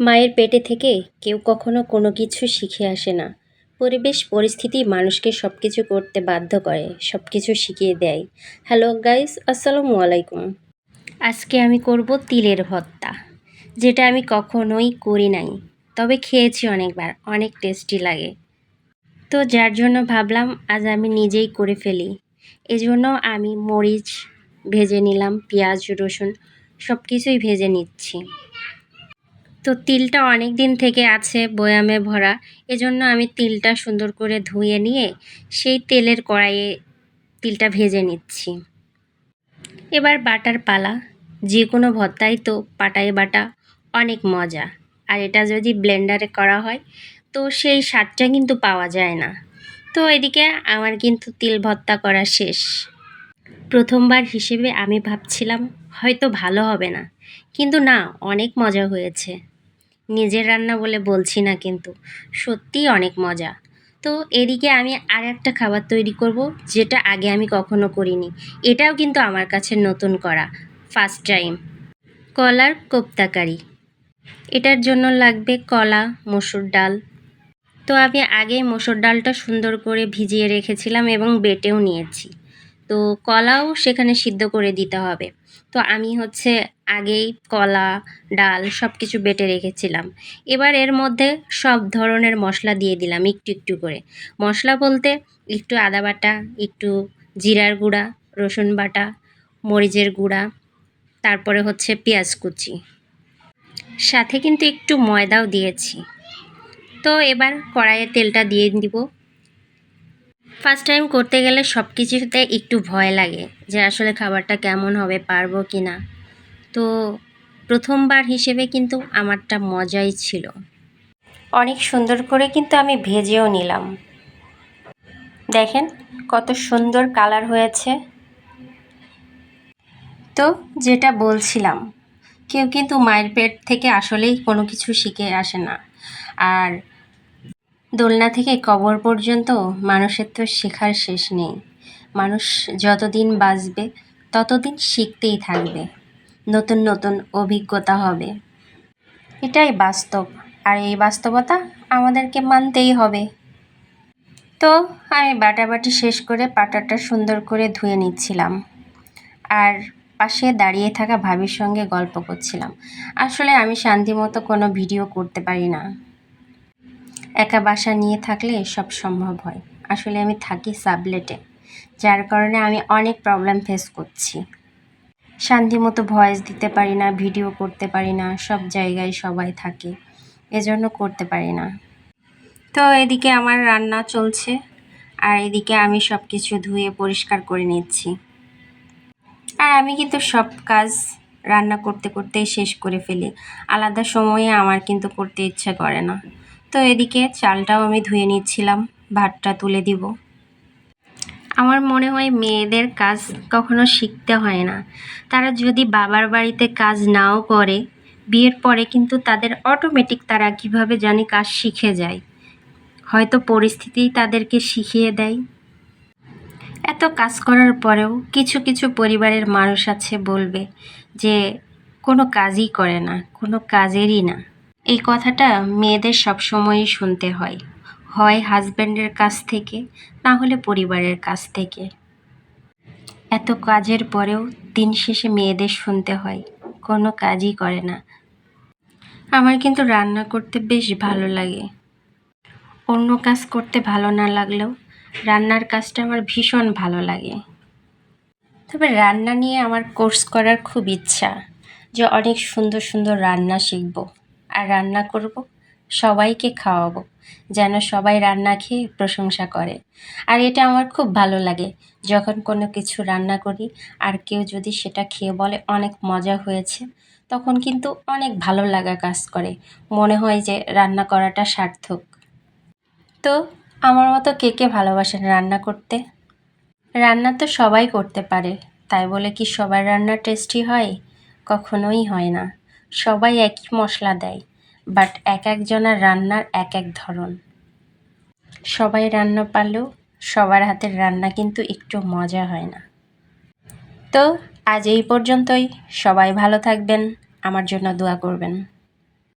মায়ের পেটে থেকে কেউ কখনো কোনো কিছু শিখে আসে না। পরিবেশ, পরিস্থিতি মানুষকে সব কিছু করতে বাধ্য করে সব কিছু শিখিয়ে দেয়। হ্যালো গাইস, আসসালামু আলাইকুম। আজকে আমি করব তিলের ভর্তা, যেটা আমি কখনোই করি নাই, তবে খেয়েছি অনেকবার, অনেক টেস্টি লাগে। তো যার জন্য ভাবলাম, আজ আমি নিজেই করে ফেলি। এজন্য আমি মরিচ ভেজে নিলাম, পেঁয়াজ, রসুন সব কিছুই ভেজে নিচ্ছি। তো তিলটা অনেক দিন থেকে আছে বয়ামে ভরা। এজন্য আমি তিলটা সুন্দর করে ধুয়ে নিয়ে সেই তেলের কড়াইয়ে তিলটা ভেজে নিচ্ছি। এবার বাটার পালা। যে কোনো ভর্তাই তো পাটায় বাটা অনেক মজা। আর এটা যদি ব্লেন্ডারে করা হয়, তো সেই স্বাদটা কিন্তু পাওয়া যায় না। তো এদিকে আমার কিন্তু তিল ভর্তা করা শেষ। প্রথমবার হিসেবে আমি ভাবছিলাম, হয়তো ভালো হবে না। কিন্তু না, অনেক মজা হয়েছে। নিজের রান্না বলে বলছি না কিন্তু। সত্যিই অনেক মজা। তো এদিকে আমি আর একটা খাবার তৈরি করব, যেটা আগে আমি কখনো করিনি। এটাও কিন্তু আমার কাছে নতুন করা ফার্স্ট টাইম কলার কোপ্তাকারি। এটার জন্য লাগবে কলা, মসুর ডাল। তো আমি আগে মসুর ডালটা সুন্দর করে ভিজিয়ে রেখেছিলাম এবং বেটেও নিয়েছি। তো কলাও সেখানে সিদ্ধ করে দিতে হবে। তো আমি হচ্ছে আগেই কলা, ডাল সব কিছু বেটে রেখেছিলাম। এবার এর মধ্যে সব ধরনের মশলা দিয়ে দিলাম একটু একটু করে। মশলা বলতে একটু আদা বাটা, একটু জিরার গুঁড়া, রসুন বাটা, মরিচের গুঁড়া, তারপরে হচ্ছে পেঁয়াজ কুচি। সাথে কিন্তু একটু ময়দাও দিয়েছি। তো এবার কড়াইয়ে তেলটা দিয়ে দিব। ফার্স্ট টাইম করতে গেলে সব কিছুতে একটু ভয় লাগে যে আসলে খাবারটা কেমন হবে, পারব কি না তো প্রথমবার হিসেবে কিন্তু আমারটা মজাই ছিল। অনেক সুন্দর করে কিন্তু আমি ভেজেও নিলাম। দেখেন কত সুন্দর কালার হয়েছে। তো যেটা বলছিলাম, কেউ কিন্তু মায়ের পেট থেকে আসলেই কোনো কিছু শিখে আসে না। আর দোলনা থেকে কবর পর্যন্ত মানুষের তো শেখার শেষ নেই। মানুষ যতদিন বাঁচবে, ততদিন শিখতেই থাকবে। নতুন নতুন অভিজ্ঞতা হবে। এটাই বাস্তব। আর এই বাস্তবতা আমাদেরকে মানতেই হবে। তো আমি বাটাবাটি শেষ করে পাটাটা সুন্দর করে ধুয়ে নিচ্ছিলাম। আর পাশে দাঁড়িয়ে থাকা ভাবির সঙ্গে গল্প করছিলাম। আসলে আমি শান্তিমতো কোনো ভিডিও করতে পারি না। একা বাসা নিয়ে থাকলে সব সম্ভব হয়। আসলে আমি থাকি সাবলেটে, যার কারণে আমি অনেক প্রবলেম ফেস করছি। শান্তিমতো ভয়েস দিতে পারি না ভিডিও করতে পারি না, সব জায়গায় সবাই থাকে, এজন্য করতে পারি না। তো এদিকে আমার রান্না চলছে, আর এদিকে আমি সব কিছু ধুয়ে পরিষ্কার করে নিচ্ছি। আর আমি কিন্তু সব কাজ রান্না করতে করতেই শেষ করে ফেলি। আলাদা সময়ে আমার কিন্তু করতে ইচ্ছা করে না। তো এদিকে চালটাও আমি ধুয়ে নিচ্ছিলাম, ভাতটা তুলে দিব। আমার মনে হয় মেয়েদের কাজ কখনো শিখতে হয় না। তারা যদি বাবার বাড়িতে কাজ নাও করে, বিয়ের পরে কিন্তু তাদের অটোমেটিক তারা কীভাবে জানি কাজ শিখে যায়। হয়তো পরিস্থিতিই তাদেরকে শিখিয়ে দেয়। এত কাজ করার পরেও কিছু কিছু পরিবারের মানুষ আছে বলবে যে, কোনো কাজই করে না, কোনো কাজেরই না। এই কথাটা মেয়েদের সবসময়ই শুনতে হয়। হয় হাজব্যান্ডের কাছ থেকে, না হলে পরিবারের কাছ থেকে। এত কাজের পরেও দিন শেষে মেয়েদের শুনতে হয়, কোনো কাজই করে না। আমার কিন্তু রান্না করতে বেশ ভালো লাগে। অন্য কাজ করতে ভালো না লাগলেও রান্নার কাজটা আমার ভীষণ ভালো লাগে। তবে রান্না নিয়ে আমার কোর্স করার খুব ইচ্ছা যে অনেক সুন্দর সুন্দর রান্না শিখব। আর রান্না করব, সবাইকে খাওয়াবো, যেন সবাই রান্না খেয়ে প্রশংসা করে। আর এটা আমার খুব ভালো লাগে, যখন কোনো কিছু রান্না করি আর কেউ যদি সেটা খেয়ে বলে অনেক মজা হয়েছে, তখন কিন্তু অনেক ভালো লাগা কাজ করে। মনে হয় যে রান্না করাটা সার্থক। তো, আমার মতো কে কে ভালোবাসেন রান্না করতে? রান্না তো সবাই করতে পারে, তাই বলে কি সবার রান্না টেস্টি হয়? কখনোই হয় না। সবাই একই মশলা দেয়। বাট এক একজনের রান্নার এক এক ধরন। সবাই রান্না পারলেও সবার হাতের রান্না কিন্তু একটু মজা হয় না। তো আজ এই পর্যন্তই। সবাই ভালো থাকবেন। আমার জন্য দোয়া করবেন।